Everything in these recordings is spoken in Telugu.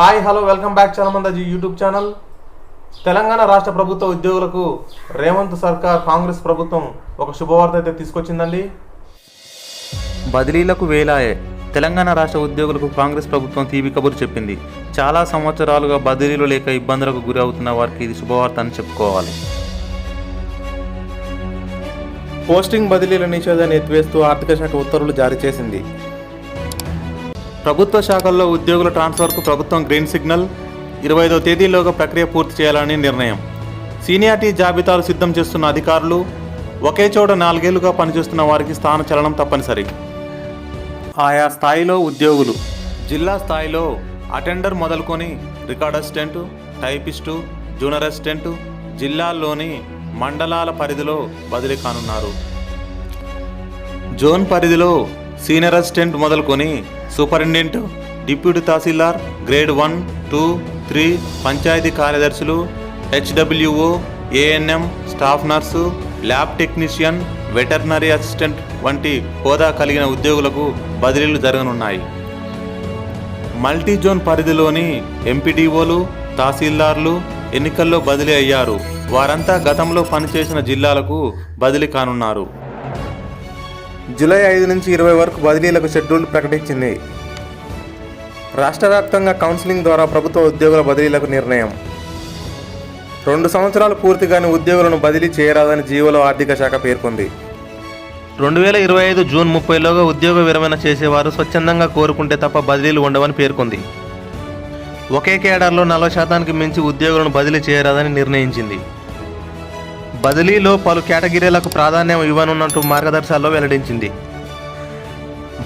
హాయ్ హలో వెల్కమ్ బ్యాక్ చలమందజీ యూట్యూబ్ ఛానల్. తెలంగాణ రాష్ట్ర ప్రభుత్వ ఉద్యోగులకు రేవంత్ సర్కార్ కాంగ్రెస్ ప్రభుత్వం ఒక శుభవార్త అయితే తీసుకొచ్చిందండి. బదిలీలకు వేలాయే తెలంగాణ రాష్ట్ర ఉద్యోగులకు కాంగ్రెస్ ప్రభుత్వం తీపి కబురు చెప్పింది. చాలా సంవత్సరాలుగా బదిలీలు లేక ఇబ్బందులకు గురి అవుతున్న వారికి ఇది శుభవార్త అని చెప్పుకోవాలి. పోస్టింగ్ బదిలీల నిషేధాన్ని ఎత్తివేస్తూ ఆర్థిక శాఖ ఉత్తర్వులు జారీ చేసింది. ప్రభుత్వ శాఖల్లో ఉద్యోగుల ట్రాన్స్ఫర్కు ప్రభుత్వం గ్రీన్ సిగ్నల్. ఇరవై ఐదో తేదీలోగా ప్రక్రియ పూర్తి చేయాలని నిర్ణయం. సీనియారిటీ జాబితాలు సిద్ధం చేస్తున్న అధికారులు ఒకే చోట నాలుగేళ్ళుగా పనిచేస్తున్న వారికి స్థాన చలనం తప్పనిసరి. ఆయా స్థాయిలో ఉద్యోగులు జిల్లా స్థాయిలో అటెండర్ మొదలుకొని record assistant typist junior assistant జిల్లాల్లోని మండలాల పరిధిలో బదిలీ కానున్నారు. జోన్ పరిధిలో సీనియర్ అసిస్టెంట్ మొదలుకొని superintendent deputy tahsildar grade one two three panchayat కార్యదర్శులు HWO ANM staff nurse lab technician veterinary assistant వంటి హోదా కలిగిన ఉద్యోగులకు బదిలీలు జరగనున్నాయి. మల్టీ జోన్ పరిధిలోని ఎంపీడీఓలు తహసీల్దార్లు ఎన్నికల్లో బదిలీ అయ్యారు. వారంతా గతంలో పనిచేసిన జిల్లాలకు బదిలీ కానున్నారు. జూలై ఐదు నుంచి ఇరవై వరకు బదిలీలకు షెడ్యూల్ ప్రకటించింది. రాష్ట్ర వ్యాప్తంగా కౌన్సిలింగ్ ద్వారా ప్రభుత్వ ఉద్యోగుల బదిలీలకు నిర్ణయం. రెండు సంవత్సరాలు పూర్తిగాని ఉద్యోగులను బదిలీ చేయరాదని జీవోలో ఆర్థిక శాఖ పేర్కొంది. రెండు వేల ఇరవై ఐదు జూన్ ముప్పైలోగా ఉద్యోగ విరమణ చేసేవారు స్వచ్ఛందంగా కోరుకుంటే తప్ప బదిలీలు ఉండవని పేర్కొంది. ఒకే కేడర్లో నలభై శాతానికి మించి ఉద్యోగులను బదిలీ చేయరాదని నిర్ణయించింది. బదిలీలో పలు కేటగిరీలకు ప్రాధాన్యం ఇవ్వనున్నట్టు మార్గదర్శకాల్లో వెల్లడించింది.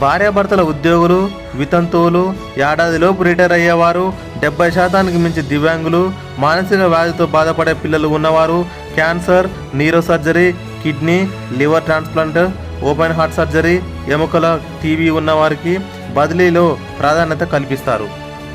భార్యాభర్తల ఉద్యోగులు వితంతువులు ఏడాదిలోపు రిటైర్ అయ్యేవారు డెబ్బై శాతానికి మించి దివ్యాంగులు మానసిక వ్యాధితో బాధపడే పిల్లలు ఉన్నవారు cancer neuro surgery kidney liver transplant open heart surgery ఎముకల టీవీ ఉన్నవారికి బదిలీలో ప్రాధాన్యత కల్పిస్తారు.